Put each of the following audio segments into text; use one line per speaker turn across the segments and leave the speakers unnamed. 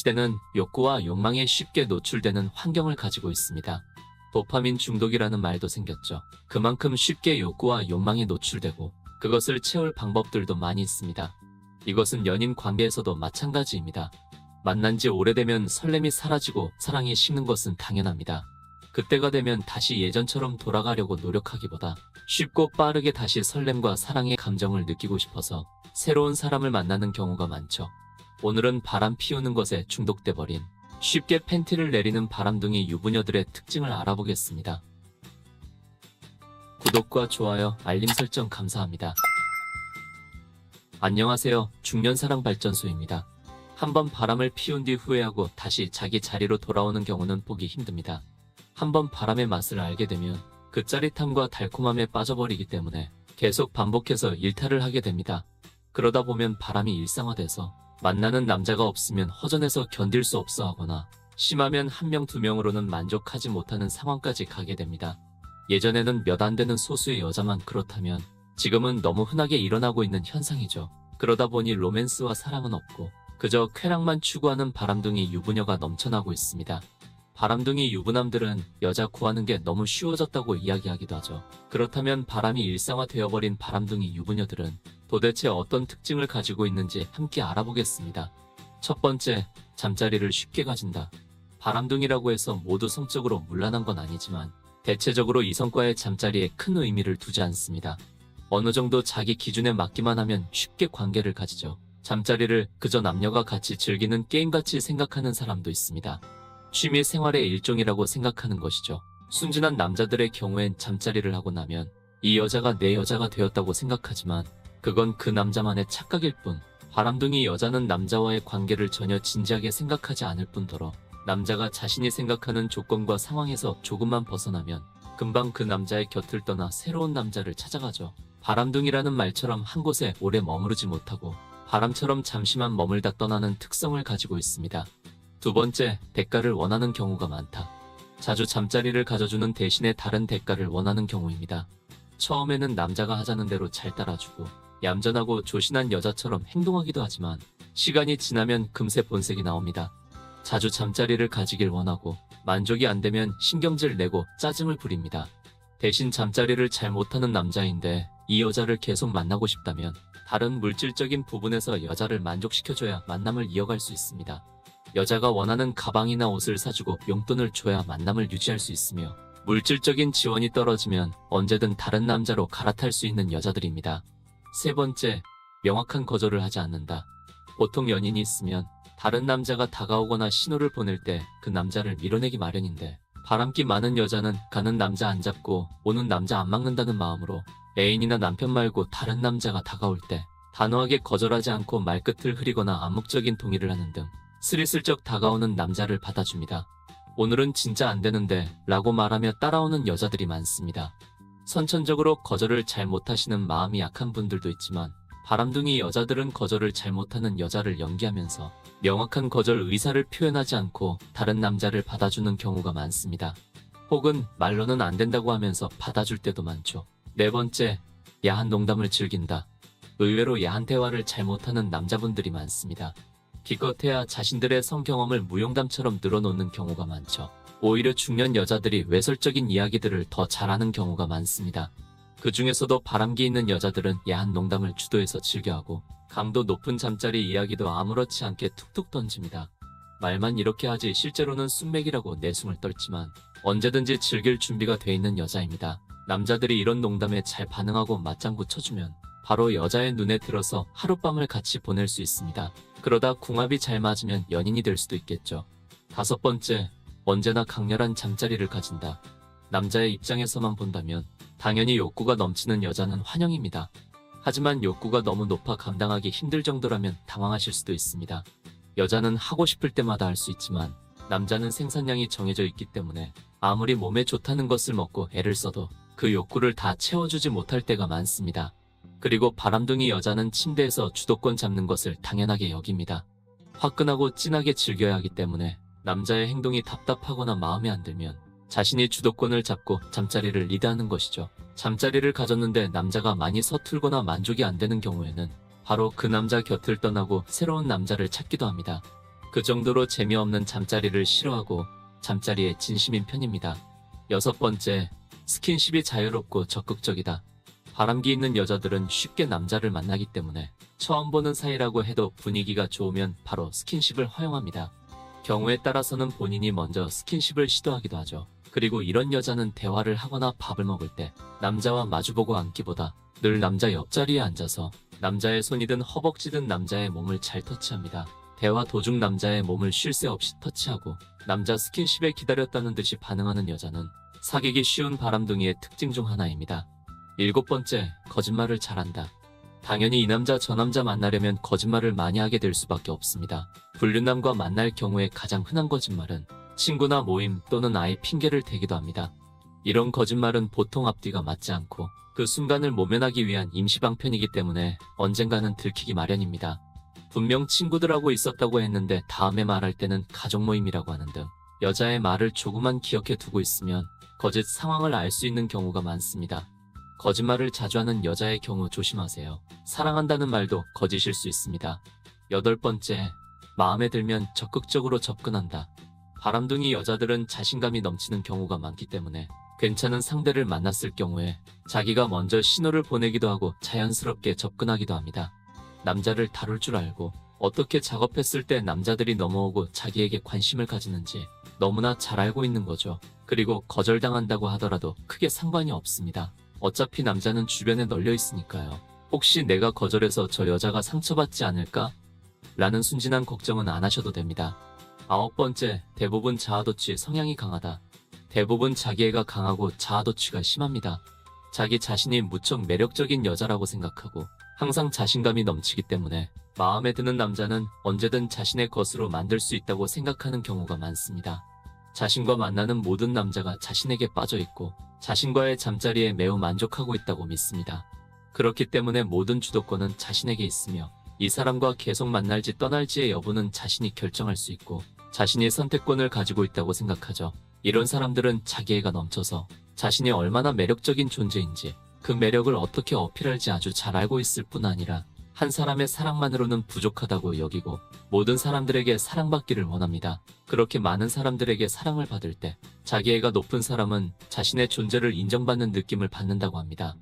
시대는 욕구와 욕망에 쉽게 노출되는 환경을 가지고 있습니다. 도파민 중독이라는 말도 생겼죠. 그만큼 쉽게 욕구와 욕망에 노출되고 그것을 채울 방법들도 많이 있습니다. 이것은 연인 관계에서도 마찬가지입니다. 만난 지 오래되면 설렘이 사라지고 사랑이 식는 것은 당연합니다. 그때가 되면 다시 예전처럼 돌아가려고 노력하기보다 쉽고 빠르게 다시 설렘과 사랑의 감정을 느끼고 싶어서 새로운 사람을 만나는 경우가 많죠. 오늘은 바람 피우는 것에 중독돼 버린 쉽게 팬티를 내리는 바람둥이 유부녀들의 특징을 알아보겠습니다. 구독과 좋아요, 알림 설정 감사합니다. 안녕하세요. 중년사랑발전소입니다. 한번 바람을 피운 뒤 후회하고 다시 자기 자리로 돌아오는 경우는 보기 힘듭니다. 한번 바람의 맛을 알게 되면 그 짜릿함과 달콤함에 빠져버리기 때문에 계속 반복해서 일탈을 하게 됩니다. 그러다 보면 바람이 일상화돼서 만나는 남자가 없으면 허전해서 견딜 수 없어 하거나 심하면 한 명 두 명으로는 만족하지 못하는 상황까지 가게 됩니다. 예전에는 몇 안 되는 소수의 여자만 그렇다면 지금은 너무 흔하게 일어나고 있는 현상이죠. 그러다 보니 로맨스와 사랑은 없고 그저 쾌락만 추구하는 바람둥이 유부녀가 넘쳐나고 있습니다. 바람둥이 유부남들은 여자 구하는 게 너무 쉬워졌다고 이야기하기도 하죠. 그렇다면 바람이 일상화되어버린 바람둥이 유부녀들은 도대체 어떤 특징을 가지고 있는지 함께 알아보겠습니다. 첫 번째, 잠자리를 쉽게 가진다. 바람둥이라고 해서 모두 성적으로 문란한 건 아니지만 대체적으로 이성과의 잠자리에 큰 의미를 두지 않습니다. 어느 정도 자기 기준에 맞기만 하면 쉽게 관계를 가지죠. 잠자리를 그저 남녀가 같이 즐기는 게임같이 생각하는 사람도 있습니다. 취미 생활의 일종이라고 생각하는 것이죠. 순진한 남자들의 경우엔 잠자리를 하고 나면 이 여자가 내 여자가 되었다고 생각하지만 그건 그 남자만의 착각일 뿐 바람둥이 여자는 남자와의 관계를 전혀 진지하게 생각하지 않을 뿐더러 남자가 자신이 생각하는 조건과 상황에서 조금만 벗어나면 금방 그 남자의 곁을 떠나 새로운 남자를 찾아가죠. 바람둥이라는 말처럼 한 곳에 오래 머무르지 못하고 바람처럼 잠시만 머물다 떠나는 특성을 가지고 있습니다. 두 번째, 대가를 원하는 경우가 많다. 자주 잠자리를 가져주는 대신에 다른 대가를 원하는 경우입니다. 처음에는 남자가 하자는 대로 잘 따라주고 얌전하고 조신한 여자처럼 행동하기도 하지만 시간이 지나면 금세 본색이 나옵니다. 자주 잠자리를 가지길 원하고 만족이 안 되면 신경질 내고 짜증을 부립니다. 대신 잠자리를 잘 못하는 남자인데 이 여자를 계속 만나고 싶다면 다른 물질적인 부분에서 여자를 만족시켜줘야 만남을 이어갈 수 있습니다. 여자가 원하는 가방이나 옷을 사주고 용돈을 줘야 만남을 유지할 수 있으며 물질적인 지원이 떨어지면 언제든 다른 남자로 갈아탈 수 있는 여자들입니다. 세 번째, 명확한 거절을 하지 않는다. 보통 연인이 있으면 다른 남자가 다가오거나 신호를 보낼 때 그 남자를 밀어내기 마련인데 바람기 많은 여자는 가는 남자 안 잡고 오는 남자 안 막는다는 마음으로 애인이나 남편 말고 다른 남자가 다가올 때 단호하게 거절하지 않고 말끝을 흐리거나 암묵적인 동의를 하는 등 스리슬쩍 다가오는 남자를 받아줍니다. 오늘은 진짜 안 되는데 라고 말하며 따라오는 여자들이 많습니다. 선천적으로 거절을 잘 못하시는 마음이 약한 분들도 있지만 바람둥이 여자들은 거절을 잘 못하는 여자를 연기하면서 명확한 거절 의사를 표현하지 않고 다른 남자를 받아주는 경우가 많습니다. 혹은 말로는 안 된다고 하면서 받아줄 때도 많죠. 네 번째, 야한 농담을 즐긴다. 의외로 야한 대화를 잘 못하는 남자분들이 많습니다. 기껏해야 자신들의 성경험을 무용담처럼 늘어놓는 경우가 많죠. 오히려 중년 여자들이 외설적인 이야기들을 더 잘하는 경우가 많습니다. 그 중에서도 바람기 있는 여자들은 야한 농담을 주도해서 즐겨하고 강도 높은 잠자리 이야기도 아무렇지 않게 툭툭 던집니다. 말만 이렇게 하지 실제로는 순맥이라고 내숭을 떨지만 언제든지 즐길 준비가 돼 있는 여자입니다. 남자들이 이런 농담에 잘 반응하고 맞장구 쳐주면 바로 여자의 눈에 들어서 하룻밤을 같이 보낼 수 있습니다. 그러다 궁합이 잘 맞으면 연인이 될 수도 있겠죠. 다섯 번째, 언제나 강렬한 잠자리를 가진다. 남자의 입장에서만 본다면 당연히 욕구가 넘치는 여자는 환영입니다. 하지만 욕구가 너무 높아 감당하기 힘들 정도라면 당황하실 수도 있습니다. 여자는 하고 싶을 때마다 할 수 있지만 남자는 생산량이 정해져 있기 때문에 아무리 몸에 좋다는 것을 먹고 애를 써도 그 욕구를 다 채워주지 못할 때가 많습니다. 그리고 바람둥이 여자는 침대에서 주도권 잡는 것을 당연하게 여깁니다. 화끈하고 진하게 즐겨야 하기 때문에 남자의 행동이 답답하거나 마음에 안 들면 자신이 주도권을 잡고 잠자리를 리드하는 것이죠. 잠자리를 가졌는데 남자가 많이 서툴거나 만족이 안 되는 경우에는 바로 그 남자 곁을 떠나고 새로운 남자를 찾기도 합니다. 그 정도로 재미없는 잠자리를 싫어하고 잠자리에 진심인 편입니다. 여섯 번째, 스킨십이 자유롭고 적극적이다. 바람기 있는 여자들은 쉽게 남자를 만나기 때문에 처음 보는 사이라고 해도 분위기가 좋으면 바로 스킨십을 허용합니다. 경우에 따라서는 본인이 먼저 스킨십을 시도하기도 하죠. 그리고 이런 여자는 대화를 하거나 밥을 먹을 때 남자와 마주보고 앉기보다 늘 남자 옆자리에 앉아서 남자의 손이든 허벅지든 남자의 몸을 잘 터치합니다. 대화 도중 남자의 몸을 쉴 새 없이 터치하고 남자 스킨십에 기다렸다는 듯이 반응하는 여자는 사귀기 쉬운 바람둥이의 특징 중 하나입니다. 일곱 번째, 거짓말을 잘한다. 당연히 이 남자 저 남자 만나려면 거짓말을 많이 하게 될 수밖에 없습니다. 불륜남과 만날 경우에 가장 흔한 거짓말은 친구나 모임 또는 아예 핑계를 대기도 합니다. 이런 거짓말은 보통 앞뒤가 맞지 않고 그 순간을 모면하기 위한 임시방편이기 때문에 언젠가는 들키기 마련입니다. 분명 친구들하고 있었다고 했는데 다음에 말할 때는 가족 모임이라고 하는 등 여자의 말을 조금만 기억해 두고 있으면 거짓 상황을 알 수 있는 경우가 많습니다. 거짓말을 자주 하는 여자의 경우 조심하세요. 사랑한다는 말도 거짓일 수 있습니다. 여덟 번째, 마음에 들면 적극적으로 접근한다. 바람둥이 여자들은 자신감이 넘치는 경우가 많기 때문에 괜찮은 상대를 만났을 경우에 자기가 먼저 신호를 보내기도 하고 자연스럽게 접근하기도 합니다. 남자를 다룰 줄 알고 어떻게 작업했을 때 남자들이 넘어오고 자기에게 관심을 가지는지 너무나 잘 알고 있는 거죠. 그리고 거절당한다고 하더라도 크게 상관이 없습니다. 어차피 남자는 주변에 널려 있으니까요. 혹시 내가 거절해서 저 여자가 상처받지 않을까? 라는 순진한 걱정은 안 하셔도 됩니다. 아홉 번째, 대부분 자아도취 성향이 강하다. 대부분 자기애가 강하고 자아도취가 심합니다. 자기 자신이 무척 매력적인 여자라고 생각하고 항상 자신감이 넘치기 때문에 마음에 드는 남자는 언제든 자신의 것으로 만들 수 있다고 생각하는 경우가 많습니다. 자신과 만나는 모든 남자가 자신에게 빠져 있고 자신과의 잠자리에 매우 만족하고 있다고 믿습니다. 그렇기 때문에 모든 주도권은 자신에게 있으며 이 사람과 계속 만날지 떠날지의 여부는 자신이 결정할 수 있고 자신이 선택권을 가지고 있다고 생각하죠. 이런 사람들은 자기애가 넘쳐서 자신이 얼마나 매력적인 존재인지 그 매력을 어떻게 어필할지 아주 잘 알고 있을 뿐 아니라 한 사람의 사랑만으로는 부족하다고 여기고 모든 사람들에게 사랑받기를 원합니다. 그렇게 많은 사람들에게 사랑을 받을 때 자기애가 높은 사람은 자신의 존재를 인정받는 느낌을 받는다고 합니다.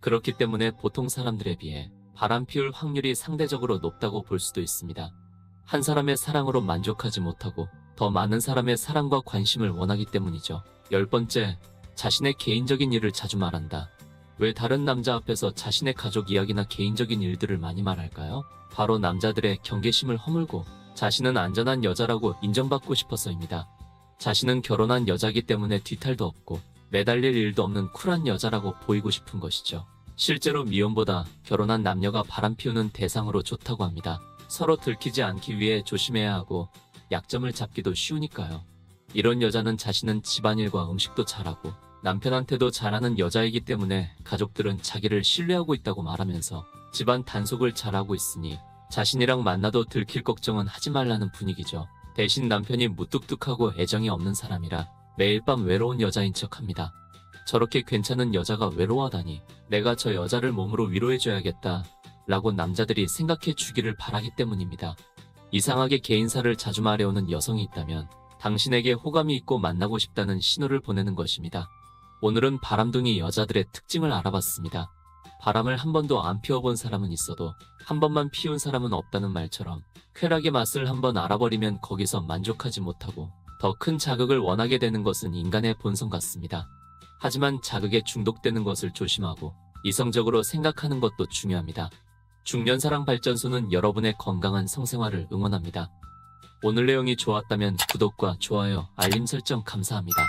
그렇기 때문에 보통 사람들에 비해 바람 피울 확률이 상대적으로 높다고 볼 수도 있습니다. 한 사람의 사랑으로 만족하지 못하고 더 많은 사람의 사랑과 관심을 원하기 때문이죠. 열 번째, 자신의 개인적인 일을 자주 말한다. 왜 다른 남자 앞에서 자신의 가족 이야기나 개인적인 일들을 많이 말할까요? 바로 남자들의 경계심을 허물고 자신은 안전한 여자라고 인정받고 싶어서입니다. 자신은 결혼한 여자기 때문에 뒤탈도 없고 매달릴 일도 없는 쿨한 여자라고 보이고 싶은 것이죠. 실제로 미혼보다 결혼한 남녀가 바람 피우는 대상으로 좋다고 합니다. 서로 들키지 않기 위해 조심해야 하고 약점을 잡기도 쉬우니까요. 이런 여자는 자신은 집안일과 음식도 잘하고 남편한테도 잘하는 여자이기 때문에 가족들은 자기를 신뢰하고 있다고 말하면서 집안 단속을 잘하고 있으니 자신이랑 만나도 들킬 걱정은 하지 말라는 분위기죠. 대신 남편이 무뚝뚝하고 애정이 없는 사람이라 매일 밤 외로운 여자인 척 합니다. 저렇게 괜찮은 여자가 외로워하다니 내가 저 여자를 몸으로 위로해줘야겠다 라고 남자들이 생각해 주기를 바라기 때문입니다. 이상하게 개인사를 자주 말해오는 여성이 있다면 당신에게 호감이 있고 만나고 싶다는 신호를 보내는 것입니다. 오늘은 바람둥이 여자들의 특징을 알아봤습니다. 바람을 한 번도 안 피워본 사람은 있어도 한 번만 피운 사람은 없다는 말처럼 쾌락의 맛을 한 번 알아버리면 거기서 만족하지 못하고 더 큰 자극을 원하게 되는 것은 인간의 본성 같습니다. 하지만 자극에 중독되는 것을 조심하고 이성적으로 생각하는 것도 중요합니다. 중년사랑 발전소는 여러분의 건강한 성생활을 응원합니다. 오늘 내용이 좋았다면 구독과 좋아요, 알림 설정 감사합니다.